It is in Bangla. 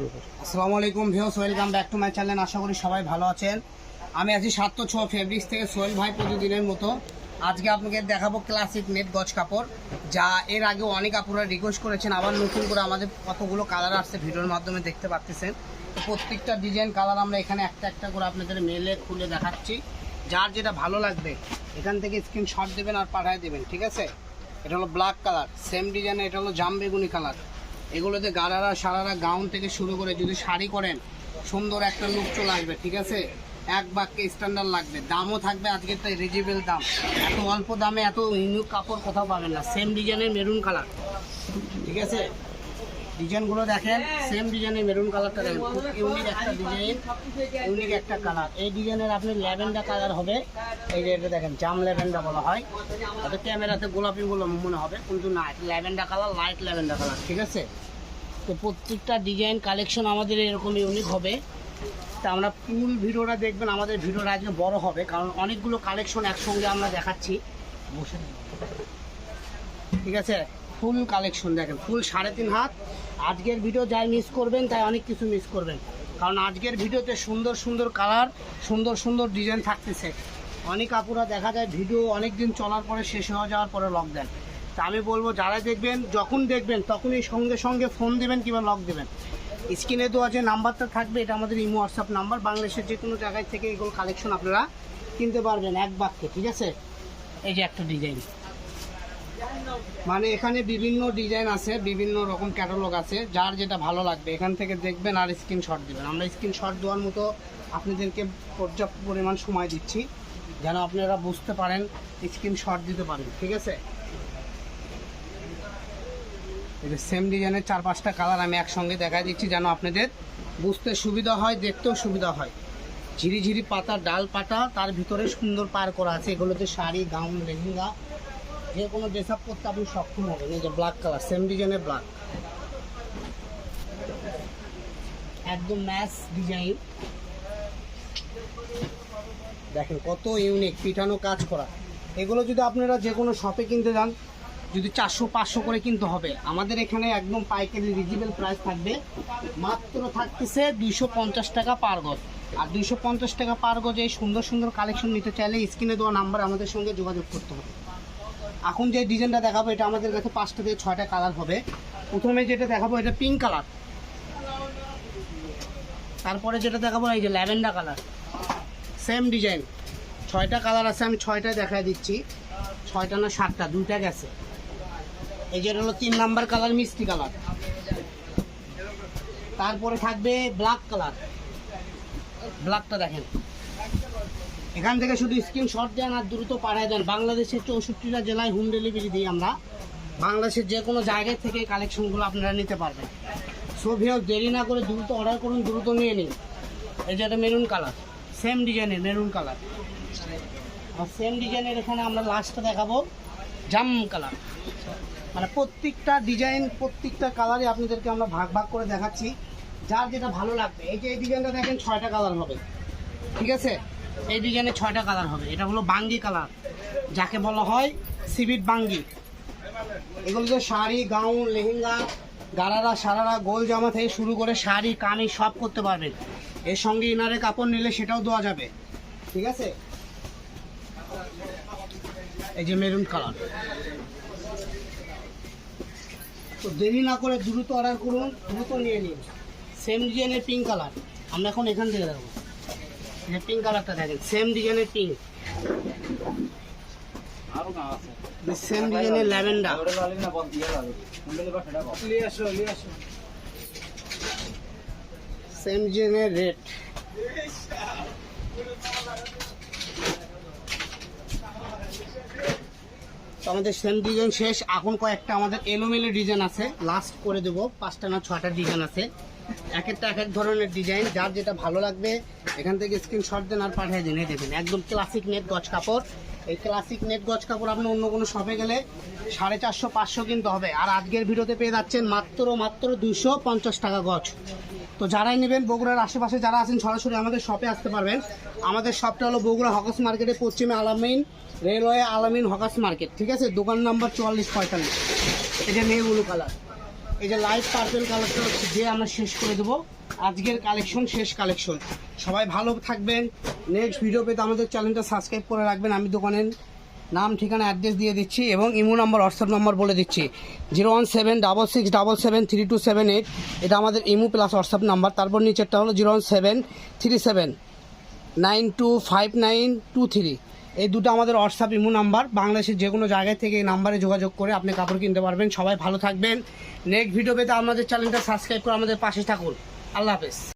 আসসালামু আলাইকুম viewers welcome back to my আশা করি সবাই ভালো আছেন। আমি সাত ছ ফেব্রিক্স থেকে সোহেল ভাই প্রতিদিনের মতো। আজকে আপনাকে দেখাবো ক্লাসিক গজ কাপড়, যা এর অনেক আপনারা রিকোয়েস্ট করেছেন। আবার নতুন করে আমাদের কতগুলো কালার আসছে ভিডিওর মাধ্যমে দেখতে পাচ্ছেন প্রত্যেকটা ডিজাইন কালার আমরা এখানে একটা একটা করে আপনাদের মেলে খুলে দেখাচ্ছি। যার যেটা ভালো লাগবে, এখান থেকে স্ক্রিনশট দেবেন আর পাঠিয়ে দেবেন, ঠিক আছে? এটা হলো ব্ল্যাক কালার সেম ডিজাইনে এটা হলো জাম বেগুনি কালার এগুলোতে গাড়ারা সারারা গাউন থেকে শুরু করে যদি শাড়ি করেন, সুন্দর একটা লুক চলে আসবে, ঠিক আছে? এক বাক্যে স্ট্যান্ডার্ড লাগবে। দামও থাকবে আজকে তো রিজনেবল দাম। এত অল্প দামে এত ইউনিক কাপড় কোথাও পাবেন না। সেম ডিজাইনের মেরুন কালার ঠিক আছে? ডিজাইনগুলো দেখেন সেম ডিজাইনের মেরুন কালারটা দেখেন, খুব ইউনিক একটা ডিজাইন ইউনিক একটা কালার এই ডিজাইনের আপনি ল্যাভেন্ডার কালার হবে, এই যে দেখেন, জাম ল্যাভেন্ডার বলা হয়। হয়তো ক্যামেরাতে গোলাপি বলে মনে হবে, কিন্তু না, এটা lavender colour light lavender colour, ঠিক আছে? তো প্রত্যেকটা ডিজাইন কালেকশন আমাদের এরকম ইউনিক হবে। তা আমরা ফুল ভিডিওটা দেখবেন, আমাদের ভিডিওটা আজকে বড় হবে, কারণ অনেকগুলো কালেকশন একসঙ্গে আমরা দেখাচ্ছি। বসে ঠিক আছে? ফুল কালেকশন দেখেন, ফুল সাড়ে তিন হাত। আজকের ভিডিও যাই মিস করবেন, তাই অনেক কিছু মিস করবেন। কারণ আজকের ভিডিওতে সুন্দর সুন্দর কালার সুন্দর সুন্দর ডিজাইন থাকতেছে। অনেক আপুরা দেখা যায় ভিডিও অনেক দিন চলার পরে শেষ হয়ে যাওয়ার পরে লক দেন। তা আমি বলব, যারা দেখবেন, যখন দেখবেন, তখনই সঙ্গে সঙ্গে ফোন দেবেন কিংবা লক দেবেন। স্ক্রিনে দেওয়া যে নাম্বারটা থাকবে, এটা আমাদের ইমো হোয়াটসঅ্যাপ নাম্বার। বাংলাদেশের যে কোনো জায়গায় থেকে এগুলো কালেকশন আপনারা কিনতে পারবেন এক বাক্যে, ঠিক আছে? এই যে একটা ডিজাইন মানে এখানে বিভিন্ন ডিজাইন আছে, বিভিন্ন রকম ক্যাটালগ আছে। যার যেটা ভালো লাগবে, এখান থেকে দেখবেন আর স্ক্রিনশট দিবেন। আমরা স্ক্রিনশট দেওয়ার মতো আপনাদেরকে পর্যাপ্ত পরিমাণ সময় দিচ্ছি, যেন আপনারা বুঝতে পারেন স্ক্রিনশট দিতে পারেন, ঠিক আছে? যে সেম ডিজাইনের চার পাঁচটা কালার আমি একসঙ্গে দেখা দিচ্ছি, যেন আপনাদের বুঝতে সুবিধা হয়, দেখতেও সুবিধা হয়। ঝিরিঝিরি পাতা, ডাল পাতা, তার ভিতরে সুন্দর পার করা আছে। এগুলোতে শাড়ি, গাউন, লেহেঙ্গা যে কোনো ড্রেস আপ করতে আপনি সক্ষম হবেন। এই যে ব্ল্যাক কালার সেম ডিজাইনের ব্ল্যাক একদম ম্যাচ ডিজাইন দেখেন কত ইউনিক পিঠানো কাজ করা। এগুলো যদি আপনারা যে কোনো শপে কিনতে যান, যদি চারশো, পাঁচশো করে কিনতে হবে, আমাদের এখানে একদম পাইকারি রিজনেবল প্রাইস থাকবে। মাত্র থাকতেছে দুইশো পঞ্চাশ টাকা পার গজ। আর দুইশো পঞ্চাশ টাকা পার গজে এই সুন্দর সুন্দর কালেকশন নিতে চাইলে স্ক্রিনে দেওয়া নাম্বার আমাদের সঙ্গে যোগাযোগ করতে হবে। এখন যে ডিজাইনটা দেখাবো, এটা আমাদের কাছে পাঁচটা থেকে ছয়টা কালার হবে। প্রথমে যেটা দেখাবো, এটা পিঙ্ক কালার তারপরে যেটা দেখাবো, এই যে ল্যাভেন্ডার কালার সেম ডিজাইন ছয়টা কালার আছে, আমি ছয়টা দেখায় দিচ্ছি। ছয়টা না সাতটা, দুইটা গেছে। এই যেটা হলো তিন নাম্বার কালার মিষ্টি কালার তারপরে থাকবে ব্ল্যাক কালার ব্ল্যাকটা দেখেন। এখান থেকে শুধু স্ক্রিনশট দেন আর দ্রুত পাঠিয়ে দেন। বাংলাদেশের চৌষট্টিটা জেলায় হোম ডেলিভারি দিই আমরা। বাংলাদেশের যে কোনো জায়গায় থেকে কালেকশনগুলো আপনারা নিতে পারবেন। সো ভিও দেরি না করে দ্রুত অর্ডার করুন, দ্রুত নিয়ে নিন। এই যে একটা মেরুন কালার সেম ডিজাইনের মেরুন কালার আর সেম ডিজাইনের এখানে আমরা লাস্টটা দেখাবো, জাম কালার মানে প্রত্যেকটা ডিজাইন প্রত্যেকটা কালারই আপনাদেরকে আমরা ভাগ ভাগ করে দেখাচ্ছি। যার যেটা ভালো লাগবে। এই যে এই ডিজাইনটা দেখেন, ছয়টা কালার হবে। ঠিক আছে? এই ডিজাইনে ছয়টা কালার হবে। এটা হলো বাঙ্গি কালার। যাকে বলা হয় সিভিট বাঙ্গি। এগুলো তো শাড়ি, গাউন, লেহেঙ্গা, গারারা, সারারা, গোল জামা থেকে শুরু করে শাড়ি কামিজ সব করতে পারবেন। এর সঙ্গে ইনারে কাপড় নিলে সেটাও দেওয়া যাবে। ঠিক আছে? এই যে মেরুন কালার। তো দেরি না করে দ্রুত অর্ডার করুন, দ্রুত নিয়ে নিন। সেম ডিজাইনের পিঙ্ক কালার। আমরা এখন এখান থেকে দেখব। যে পিঙ্ক কালারটা দেখেন সেম ডিজাইনের পিঙ্ক সেম ডিজাইনের ল্যাভেন্ডার সেম ডিজাইনের রেড তো আমাদের সেম ডিজাইন শেষ। এখন কয়েকটা আমাদের এলোমেলো ডিজাইন আছে। লাস্ট করে দেবো। পাঁচটা না ছয়টা ডিজাইন আছে। এক একটা এক এক ধরনের ডিজাইন যার যেটা ভালো লাগবে, এখান থেকে স্ক্রিনশট দেন আর পাঠিয়ে দিন। দেখুন, একদম ক্লাসিক নেট গজ কাপড়। এই ক্লাসিক নেট গজ কাপড় আপনি অন্য কোনো শপে গেলে সাড়ে চারশো, পাঁচশো কিনতে হবে। আর আজকের ভিডিওতে পেয়ে যাচ্ছেন মাত্র মাত্র দুশো পঞ্চাশ টাকা গজ। তো যারাই নেবেন, বগুড়ার আশেপাশে যারা আছেন, সরাসরি আমাদের শপে আসতে পারবেন। আমাদের শপটা হলো বগুড়া হকাস মার্কেটের পশ্চিমে আলামিন, রেলওয়ে আলামিন হকাস মার্কেট, ঠিক আছে? দোকান নাম্বার চুয়াল্লিশ পঁয়তাল্লিশ। এটা ব্লু কালার এই যে লাইট পার্পেল কালারটা হচ্ছে যে আমরা শেষ করে দেবো। আজকের কালেকশন শেষ কালেকশন সবাই ভালো থাকবেন। নেক্সট ভিডিও পেতে আমাদের চ্যানেলটা সাবস্ক্রাইব করে রাখবেন। আমি দোকানের নাম, ঠিকানা অ্যাড্রেস দিয়ে দিচ্ছি এবং ইমো নাম্বার হোয়াটসঅ্যাপ নম্বর বলে দিচ্ছি। Zero one seven double six double seven three two seven eight. এটা আমাদের ইমো প্লাস হোয়াটসঅ্যাপ নাম্বার। তারপর নিচেরটা হলো zero one seven three seven nine two five nine two three. এই দুটো আমাদের হোয়াটসঅ্যাপ ইমো নাম্বার। বাংলাদেশের যে কোনো জায়গায় থেকে এই নাম্বারে যোগাযোগ করে আপনি কাপড় কিনতে পারবেন। সবাই ভালো থাকবেন। নেক্সট ভিডিও পেতে আমাদের চ্যানেলটা সাবস্ক্রাইব করে আমাদের পাশে থাকুন। আল্লাহ হাফেজ।